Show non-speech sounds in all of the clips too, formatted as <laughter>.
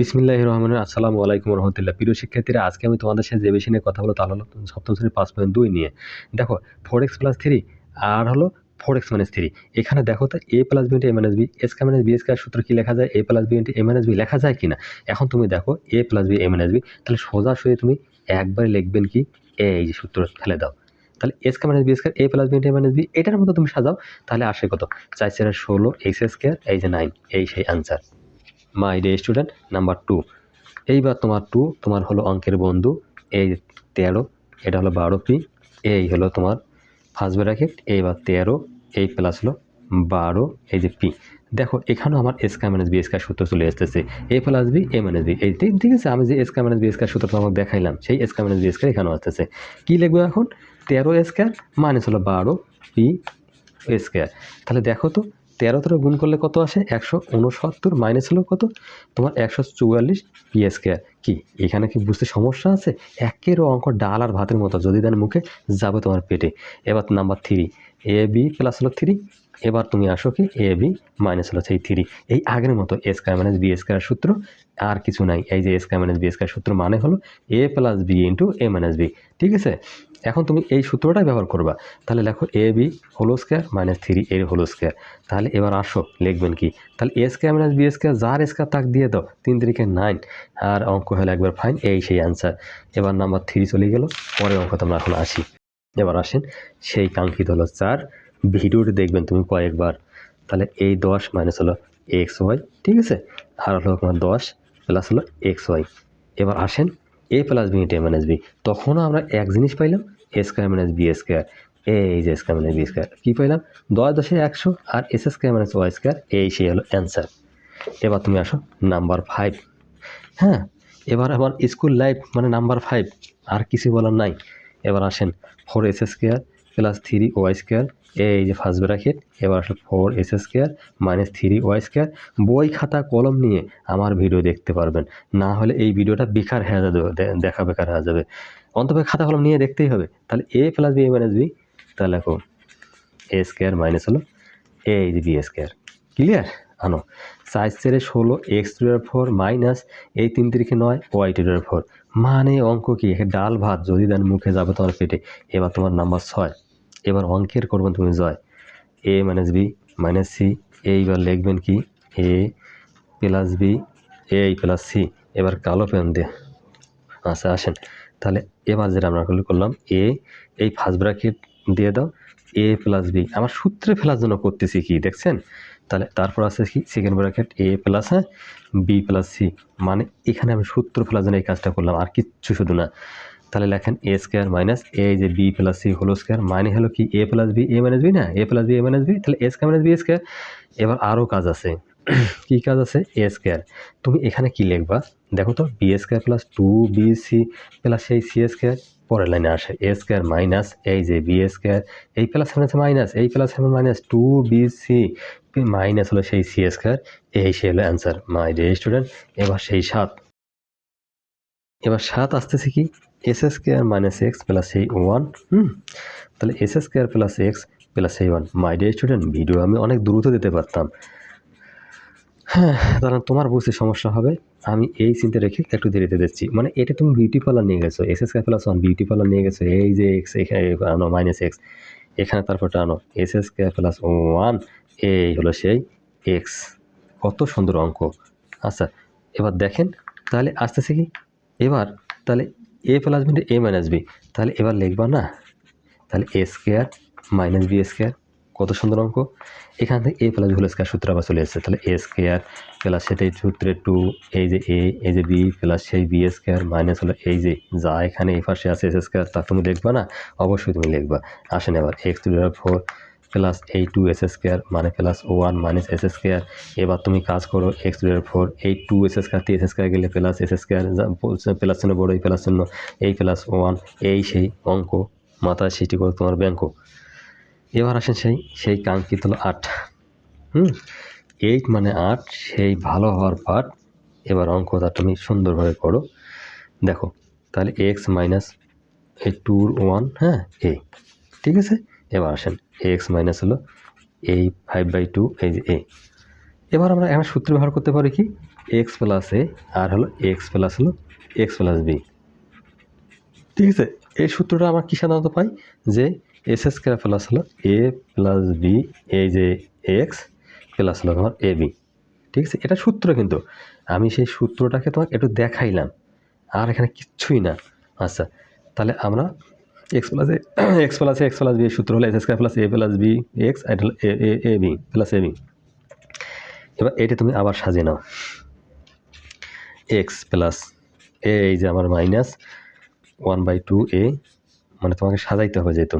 বিসমিল্লাহ রহমান আসসালামু আলাইকুম রহমতুল্লাহ। প্রিয় শিক্ষার্থীরা, আজকে আমি তোমাদের সাথে যে বিষয় নিয়ে কথা বলো তা হলো সপ্তম শ্রেণির পাঁচ পয়েন্ট দুই নিয়ে। দেখো ফোর এক্স প্লাস থ্রি আর হলো ফোর এক্স মাইনাস থ্রি এখানে দেখো তো a plus b into a minus b S K minus B এস কার সূত্র কী লেখা যায়? A plus b into a minus b লেখা যায় কিনা? এখন তুমি দেখো a plus b a minus b তাহলে সোজাসুজি তুমি একবারে লিখবেন কি? এ এই যে সূত্র, ফেলে দাও। তাহলে S K minus B S square A plus B into A minus B এটার মতো তুমি সাজাও, তাহলে আসে কত? চার চার ষোলো এক্স স্কোয়ার এই যে নাইন এই সেই answer my dear student number two এইবার তোমার টু তোমার হলো অঙ্কের বন্ধু, এই তেরো, এটা হলো বারো পি এই হলো তোমার ফার্স্ট ব্র্যাকেট এইবার তেরো, এই প্লাস হলো বারো, এই যে পি দেখো, এখানেও আমার এসকা মাইনাস বি এসকার সূত্র চলে আসতেছে। A plus B A minus B এই ঠিক আছে, আমি যে এসকা মাইনাস বি এসকার সূত্র তোমাকে দেখাইলাম, সেই এসকা মাইনাস বি এসকার এখানেও আসতেছে। কী লিখব এখন? তেরো স্কোয়ার মাইনাস হলো বারো পি স্কোয়ার তাহলে দেখো তো তেরো তেরো গুণ করলে কত আসে? একশো উনসত্তর মাইনাস হলো কত? তোমার একশো চুয়াল্লিশ পি স্কোয়ার কি, এখানে কি বুঝতে সমস্যা আছে? একেরও অঙ্ক ডাল আর ভাতের মতো, যদি দেন মুখে, যাবে তোমার পেটে। এবার number three A B plus হলো থ্রি এবার তুমি আসো কি? এ বি মাইনাস হলো সেই থ্রি এই আগের মতো A square minus B square সূত্র আর কিছু নাই। এই যে A square minus B square সূত্র মানে হলো A plus B into A minus B ঠিক আছে? এখন তুমি এই সূত্রটাই ব্যবহার করবা। তাহলে লেখো A B hollow square minus three এর হোলো স্কোয়ার তাহলে এবার আসো, লিখবেন কি? তাহলে A square minus B square যার স্কোয়ার তাক দিয়ে দাও, তিন তিরিকে নাইন আর অঙ্ক হলো একবার ফাইন এই সেই অ্যান্সার এবার নাম্বার থ্রি চলে গেল, পরের অঙ্ক তোমরা এখন আসি। এবার আসেন, সেই কাঙ্ক্ষিত হলো চার। ভিডিওটি দেখবেন তুমি কয়েকবার। তাহলে এই দশ মাইনাস হলো এক্স ওয়াই ঠিক আছে? আর হলো তোমার দশ প্লাস হলো এক্স ওয়াই এবার আসেন A plus B into A minus B তখনও আমরা এক জিনিস পাইলাম A square minus B square এই যে স্কোয়ার মাইনাস বি স্কোয়ার কী পাইলাম? দশ দশে একশো আর S square minus Y square এই সেই হলো অ্যান্সার এবার তুমি আসো নাম্বার ফাইভ হ্যাঁ এবার আমার স্কুল লাইফ মানে নাম্বার ফাইভ আর কিছু বলার নাই। এবার আসেন four S square plus three Y square এই যে ফার্স্ট ব্র্যাকেট এবার আসলে four S square minus three Y square বই খাতা, কলম নিয়ে আমার ভিডিও দেখতে পারবেন। না হলে এই ভিডিওটা বেকার হয়ে যাবে দেখা বেকার হয়ে যাবে। অন্তত খাতা, কলম নিয়ে দেখতেই হবে। তাহলে A plus B A minus B তাহলে দেখো এ স্কোয়ার মাইনাস হলো এ এই বি স্কোয়ার ক্লিয়ার আনো। সাইজ ছেড়ে ষোলো এক্স টু ফোর মাইনাস এই তিন তিরিখে নয় ওয়াই টু ফোর মানে অঙ্ক কি? ডাল ভাত, যদি দেন মুখে যাবে তোমার পেটে। এবার তোমার নাম্বার ছয়। এবার অঙ্কের করবেন তুমি জয়। A minus B minus C এইবার লিখবেন কি? A plus B A plus C এবার কালো পেন দিয়ে। আচ্ছা আসেন। তাহলে এবার যেটা আমরা করলাম এ এই ফার্স্ট ব্র্যাকেট দিয়ে দাও এ প্লাস বি আমার সূত্রে ফেলার জন্য করতেছি কি, দেখছেন? তাহলে তারপর আছে কি? সেকেন্ড ব্র্যাকেট এ প্লাস হ্যাঁ? বি প্লাস সি মানে এখানে আমি সূত্র ফেলার জন্য এই কাজটা করলাম, আর কিচ্ছু শুধু না। তাহলে লেখেন এ স্কোয়ার মাইনাস এ যে বি প্লাস সি হোলো স্কোয়ার মানে হলো কি A plus B A minus B না? A plus B A minus B তাহলে A square minus B square এবার আরও কাজ আছে। <clears throat> কী কাজ আছে? এ স্কোয়ার তুমি এখানে কি লিখবা? দেখো তো B square plus two B C plus সেই সি স্কোয়ার পরের লাইনে আসে। এ স্কোয়ার মাইনাস এই যে বি স্কোয়ার এই প্লাস সেভেন আছে মাইনাস এই plus seven minus two B C minus হলো সেই সি স্কোয়ার এই সে হলো অ্যান্সার মাই ডে স্টুডেন্ট এবার সেই সাত। এবার সাত আসতেছে কি? S square minus X plus এই ওয়ান হুম? তাহলে S square plus X plus এই one my dear student video আমি অনেক দ্রুত দিতে পারতাম। হ্যাঁ কারণ তোমার বুঝতে সমস্যা হবে। আমি এই চিন্তা রেখে একটু দেরিতে দিচ্ছি মানে এটা তুমি বিউটি পার্লার নিয়ে গেছো। S S square plus one beauty parlour নিয়ে গেছো। এই যে এক্স এখানে আনো মাইনাস এক্স এখানে তারপরটা আনো S S K plus one এই হলো সেই এক্স কত সুন্দর অঙ্ক। আচ্ছা এবার দেখেন, তাহলে আসতেছে কি? এবার তাহলে A plus B A minus B তাহলে এবার লিখবা না, তাহলে A square minus B square কত সুন্দর অঙ্ক। এখান থেকে এ প্লাস হোল স্কোয়ার সূত্র আবার চলে এসেছে, তাহলে এ স্কোয়ার প্লাস সেটাই সূত্রে টু এই যে এ এই যে বি প্লাস সেই বি স্কোয়ার মাইনাস হলো এই যে যা এখানে এই পাশে আছে এস স্কোয়ার তা তুমি লিখবা না, অবশ্যই তুমি লিখবা। আসেন এবার এক্স টু ফোর প্লাস এই টু এস স্কোয়ার মানে plus one minus S square এবার তুমি কাজ করো এক্স টু ফোর এই টু এস স্কোয়ার টি এস স্কোয়ার গেলে প্লাস এস স্কোয়ার প্লাস চিহ্ন বড়, এই প্লাস চিহ্ন, এই প্লাস ওয়ান এই সেই অঙ্ক, মাথায় সেটি করো তোমার ব্যাঙ্ক এবার আসেন সেই সেই কাঙ্ক্ষিত হলো আট। হুম এইট মানে আট, সেই ভালো হওয়ার পার্ট এবার অঙ্কটা তুমি সুন্দরভাবে করো। দেখো, তাহলে এক্স মাইনাস এই টুর ওয়ান হ্যাঁ এ ঠিক আছে? এবার আসেন। এক্স মাইনাস হলো এই ফাইভ বাই টু এই যে এ এবার আমরা একটা সূত্র ব্যবহার করতে পারি কি? এক্স প্লাস এ আর হলো এক্স প্লাস হলো এক্স প্লাস বি ঠিক আছে? এই সূত্রটা আমরা কী সাধারণত পাই? যে এস স্কোয়ার প্লাস হলো এ প্লাস বি এই যে এক্স প্লাস হলো তোমার এ বি ঠিক আছে? এটা সূত্র কিন্তু। আমি সেই সূত্রটাকে তোমাকে একটু দেখাইলাম। আর এখানে কিচ্ছুই না। আচ্ছা তাহলে আমরা X plus X plus X plus B সূত্র হলো S square plus A plus B X এটা হলো A A B plus A B এবার এটা তুমি আবার সাজিয়ে নাও। এক্স প্লাস এ এই যে আমার minus one by two A মানে তোমাকে সাজাইতে হবে যেহেতু।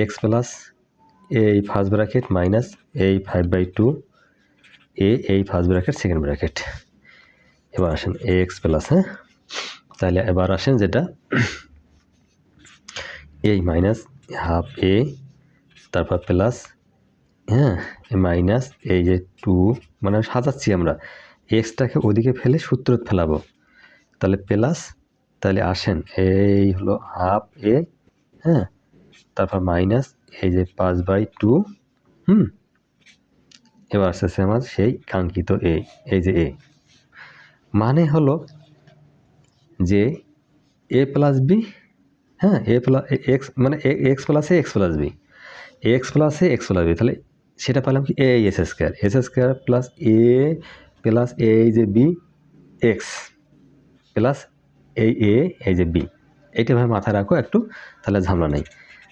এক্স প্লাস এই ফার্স্ট ব্র্যাকেট মাইনাস এই ফাইভ বাই টু এ এই ফার্স্ট ব্র্যাকেট সেকেন্ড ব্র্যাকেট এবার আসেন এক্স প্লাস হ্যাঁ? তাহলে এবার আসেন যেটা এই মাইনাস হাফ এ তারপর প্লাস হ্যাঁ মাইনাস এই যে টু মানে সাজাচ্ছি আমরা। এক্সটাকে ওদিকে ফেলে সূত্র ফেলাবো। তাহলে প্লাস তাহলে আসেন। এই হলো হাফ এ হ্যাঁ তারপর মাইনাস এই যে পাঁচ বাই টু হুম, এবার আসতেছে আমার সেই কাঙ্ক্ষিত এ এই যে এ মানে হলো যে এ প্লাস বি হ্যাঁ এ প্লাস এক্স মানে X plus A X plus B X plus A X plus B তাহলে সেটা পেলাম কি? A S square S square plus A plus A যে বি এক্স প্লাস এই এ এই যে বি এইটা ভাবে মাথায় রাখো, একটু তাহলে ঝামেলা নেই।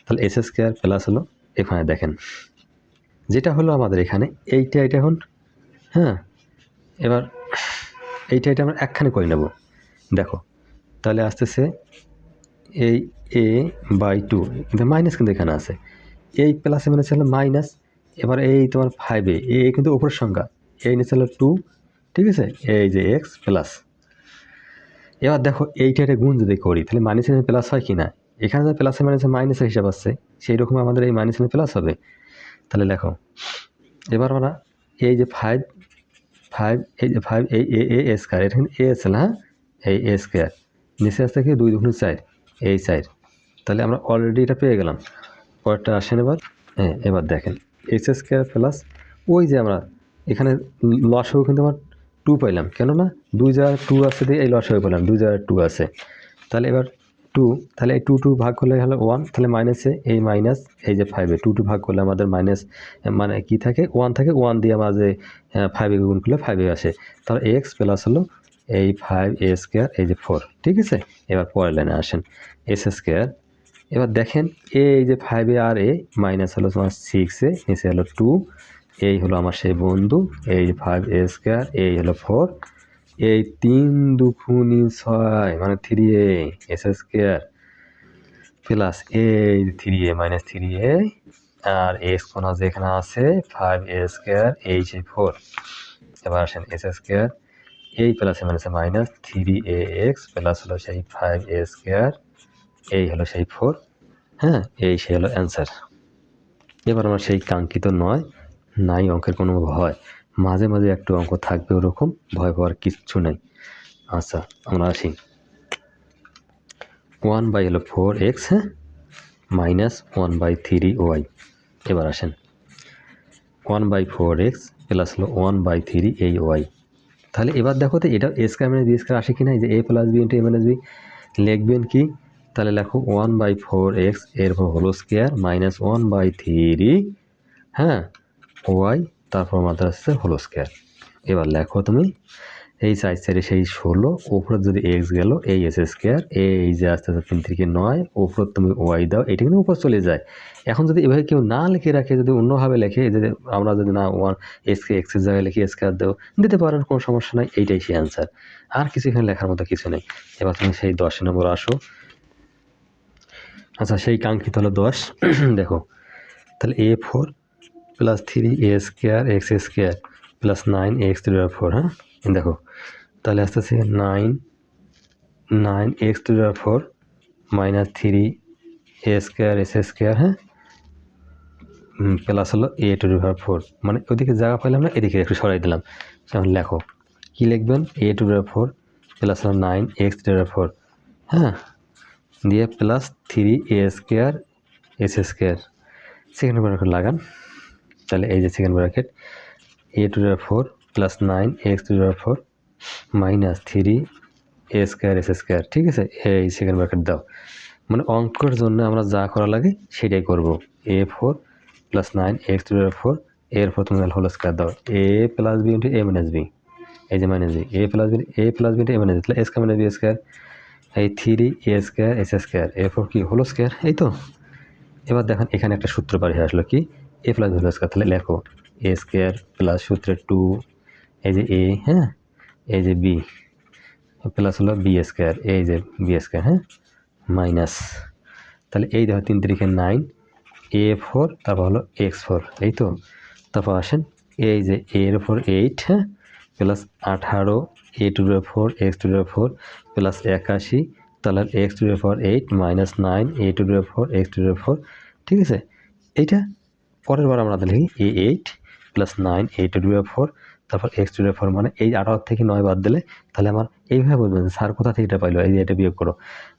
তাহলে এস স্কোয়ার প্লাস হলো এখানে দেখেন। যেটা হলো আমাদের এখানে, এইটা এটা এখন হ্যাঁ এবার এইটা এটা আমরা একখানে করে নেব। দেখো, তাহলে আসতেছে এই এ বাই টু কিন্তু মাইনাস কিন্তু এখানে আছে। এই প্লাসে মানে ছিল মাইনাস এবার এই তোমার ফাইভে এ। কিন্তু উপরের সংখ্যা। এই নিচে হলো টু ঠিক আছে? এই যে এক্স প্লাস এবার দেখো এইটা একটা গুণ যদি করি, তাহলে মাইনাস প্লাস হয় কি না এখানে যে প্লাসে মাইনাসে মাইনাসের হিসাব আসছে সেই রকম আমাদের এই মাইনাস প্লাস হবে। তাহলে দেখো, এবার আমরা এই যে ফাইভ ফাইভ এই যে ফাইভ এই এ এ এ স্কোয়ার কিন্তু এ ছিল হ্যাঁ এই এ স্কোয়ার নিচে আসতে কি? দুই দুগুণ চার। এই চার। তাহলে আমরা অলরেডি এটা পেয়ে গেলাম। পরেরটা আসেন এবার। হ্যাঁ এবার দেখেন। এক্স স্কোয়ার প্লাস ওই যে আমরা এখানে লস লসও কিন্তু আমার টু পাইলাম। কেননা দুই জায়গায় টু আছে দিয়ে এই লসও পেলাম দুই জায়গায় টু আছে। তাহলে এবার টু তাহলে এই টু টু ভাগ করলে হলো ওয়ান তাহলে মাইনাসে এই মাইনাস এই যে ফাইভে টু টু ভাগ করলে আমাদের মাইনাস মানে কি থাকে? ওয়ান থাকে। ওয়ান দিয়ে আমাদের ফাইভে গুণ করলে ফাইভে আসে। তাহলে এক্স প্লাস হলো এই ফাইভ এ স্কোয়ার এই যে ফোর ঠিক আছে? এবার পরের লাইনে আসেন। এস স্কোয়ার এবার দেখেন এই যে ফাইভে আর এ মাইনাস হলো তোমার সিক্সে নিচে হলো টু এই হলো আমার সেই বন্ধু, এই ফাইভ এ স্কোয়ার এই হলো ফোর এই তিন দুখুনি ছয় মানে three A S square plus এই three A minus three A R X কোন যেখানে আছে ফাইভ এ স্কোয়ার এই যে ফোর এবার আসেন এস স্কোয়ার এই প্লাসে মাইনাসে minus three A X plus হলো সেই ফাইভ এ স্কোয়ার এই হলো সেই ফোর হ্যাঁ? এই সে হলো অ্যান্সার এবার আমার সেই কাঙ্ক্ষিত নয়, নাই অঙ্কের কোনো ভয়। মাঝে মাঝে একটু অঙ্ক থাকবে ওরকম, ভয় পাওয়ার কিচ্ছু নেই। আচ্ছা আমরা আসি। ওয়ান বাই হলো ফোর এক্স হ্যাঁ? Minus one by three Y এবার আসেন। One by four X plus হলো ওয়ান বাই থ্রি এই ওয়াই তাহলে এবার দেখো তো এটা A square minus B square আসে কি না যে A plus B into A minus B লিখবেন কি? তাহলে লেখো ওয়ান বাই ফোর এক্সের whole square minus one by three হ্যাঁ? ওয়াই তারপর মাত্রা আসছে হোল স্কোয়ার এবার লেখো তুমি, এই সাইজ সাইডে সেই ষোলো ওপরে যদি এক্স গেল, এই এস স্কোয়ার এই যে আস্তে আস্তে তিন থেকে নয় ওপর তুমি ওয়াই দাও, এটা কিন্তু উপর চলে যায়। এখন যদি এভাবে কেউ না লিখে রাখে, যদি অন্যভাবে লেখে যদি আমরা যদি না ওয়ান এসকে এক্সের জায়গায় লিখে স্কোয়ার দেও, দিতে পারেন, কোনো সমস্যা নাই, এইটাই সেই অ্যান্সার আর কিছু এখানে লেখার মতো কিছু নেই। এবার তুমি সেই দশ নম্বর আসো। আচ্ছা সেই কাঙ্ক্ষিত হলো দশ। <clears throat> দেখো, তাহলে A four plus three A square X square plus nine X two four হ্যাঁ? দেখো, তাহলে আস্তে আস্তে nine nine X two four minus three A square S square হ্যাঁ? প্লাস হলো এ টু পাওয়ার ফোর মানে ওদিকে জায়গা পাইলাম না, এদিকে একটু সরাই দিলাম। যেমন লেখো, কী লিখবেন? এ টু ফোর প্লাস হলো নাইন এক্স টু ফোর হ্যাঁ? দিয়ে plus three A square S square second bracket লাগান। তাহলে এই যে second bracket A two four plus nine X two power four minus three A square S square ঠিক আছে? এই সেকেন্ড ব্র্যাকেট দাও। মানে অঙ্কের জন্য আমরা যা করা লাগে সেটাই করব। A four plus nine X two power four এর ফোর তুমি হোল স্কোয়ার দাও। A plus B into A minus B এই যে minus B A plus B A plus B into A minus B তাহলে A square minus B square এই three A square, S square four কি, whole square, এই তো? এবার দেখেন, এখানে একটা সূত্র বাড়ি আসলো কি? এ প্লাস হোল স্কোয়ার তাহলে লেখো, এ স্কোয়ার প্লাস সূত্রে টু এই যে এ হ্যাঁ? এই যে বি প্লাস হলো বি স্কোয়ার এই যে বি স্কোয়ার হ্যাঁ? মাইনাস তাহলে এই দেখো, তিন তারিখে নাইন এ ফোর তারপর হলো এক্স ফোর এই তো? তারপর আসেন, এই যে এর ফোর এইট হ্যাঁ? প্লাস আঠারো A to the four X to the four plus একাশি তাহলে X to the four eight minus nine A to the four X to the four ঠিক আছে? এইটা পরের বার আমরা লিখি A eight plus nine A to the four তারপর এক্স টু ডে ফোর মানে এই আঠারো থেকে নয় বাদ দিলে, তাহলে আমার এইভাবে বুঝবেন স্যার, কোথা থেকে এটা পাইলো? এই এটা বিয়োগ করো।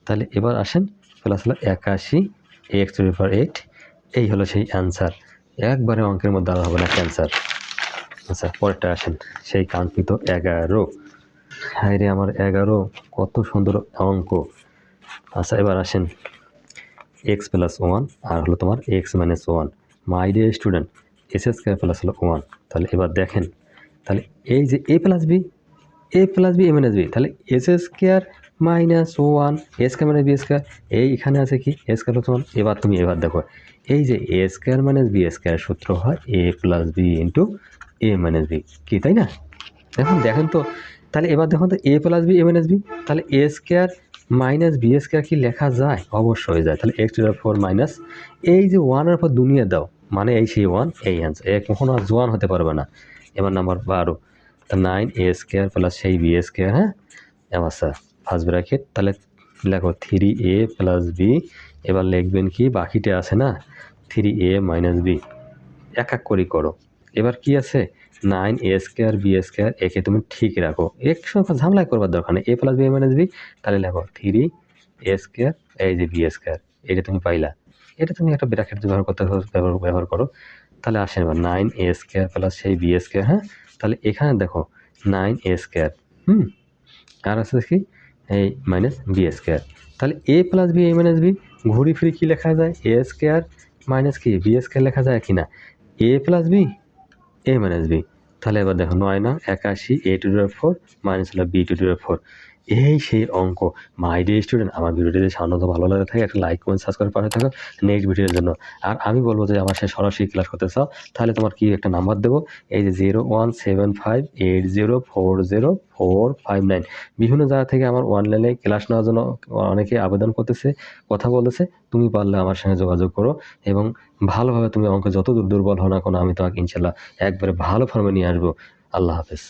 তাহলে এবার আসেন প্লাস হলো একাশি X to the four eight এই হলো সেই অ্যান্সার একবারে অঙ্কের মধ্যে আর হবে না ক্যান্সার আচ্ছা পরেরটা আসেন, সেই কাঙ্ক্ষিত এগারো। হায় রে আমার এগারো, কত সুন্দর অঙ্ক। আচ্ছা এবার আসেন এক্স প্লাস ওয়ান আর হলো তোমার X minus one my dear student S S square plus হলো ওয়ান তাহলে এবার দেখেন, তাহলে এই যে A plus B A plus B A minus B তাহলে S S square minus one A square minus B square এই এখানে আছে কি? এ স্কোয়ার প্লাস ওয়ান এবার তুমি এবার দেখো, এই যে A square minus B square সূত্র হয় A plus B into A minus B কি, তাই না? দেখুন দেখেন তো তাহলে এবার দেখুন তো A plus B A minus B তাহলে A square minus B square কি লেখা যায়? অবশ্যই যায়। তাহলে এক্স টু ফোর মাইনাস এই যে ওয়ানের পর দুনিয়া দাও মানে এই সেই ওয়ান এই অ্যান্সার এ কখনো আর ওয়ান হতে পারবে না। এবার নাম্বার বারো, তা নাইন এ স্কোয়ার প্লাস সেই বি স্কোয়ার হ্যাঁ? এবার স্যার ফার্স্ট ব্র্যাকেট তাহলে লেখো থ্রি এ প্লাস বি এবার লিখবেন কি, বাকিটা আছে না? থ্রি এ মাইনাস বি এক এক করে করো। এবার কি আছে? Nine A square B square একে তুমি ঠিক রাখো। এক একশো ঝামেলা করবার দরকার নেই। A plus B minus B তাহলে লেখো থ্রি এ স্কোয়ার এই যে বি স্কোয়ার এটা তুমি পাইলা। এটা তুমি একটা ব্র্যাকেট ব্যবহার করতে ব্যবহার করো। তাহলে আসেন এবার নাইন এ স্কোয়ার প্লাস সেই বি স্কোয়ার হ্যাঁ? তাহলে এখানে দেখো নাইন এ স্কোয়ার হুম? আর আছে কি এই মাইনাস বি স্কোয়ার তাহলে A plus B A minus B ঘুরি ফিরি কী লেখা যায়? এ স্কোয়ার মাইনাস কি? বি স্কোয়ার লেখা যায় কি না? A plus B A minus B তাহলে এবার দেখো নয় না, একাশি A to the power four minus হলো B to the power four এই সেই অঙ্ক। মাই ডে স্টুডেন্ট আমার ভিডিওটি যদি সাধারণত ভালো লাগে থাকে, একটা লাইক কমেন্ট সাবস্ক্রাইব করে থাকো নেক্সট ভিডিওর জন্য। আর আমি বলব যে আমার সে সরাসরি ক্লাস করতে চাও, তাহলে তোমার কি একটা নাম্বার দেবো? এই যে zero one seven five eight zero four zero four five nine বিভিন্ন জায়গা থেকে আমার অনলাইনে ক্লাস নেওয়ার জন্য অনেকে আবেদন করতেছে, কথা বলতেছে। তুমি পারলে আমার সঙ্গে যোগাযোগ করো এবং ভালোভাবে তুমি অঙ্ক যত দূর দুর্বল হও না কোনো, আমি তোমাকে ইনশাল্লাহ একবারে ভালো ফর্মে নিয়ে আসব। আল্লাহ হাফেজ।